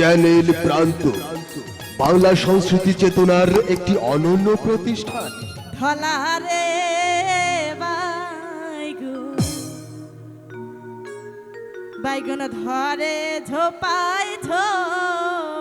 Channel প্রান্ত। বাংলা সংস্কৃতি চেতনার একটি অনন্য প্রতিষ্ঠান। ধলারে বাইগুন ধরে ঝোপায় ঝোপ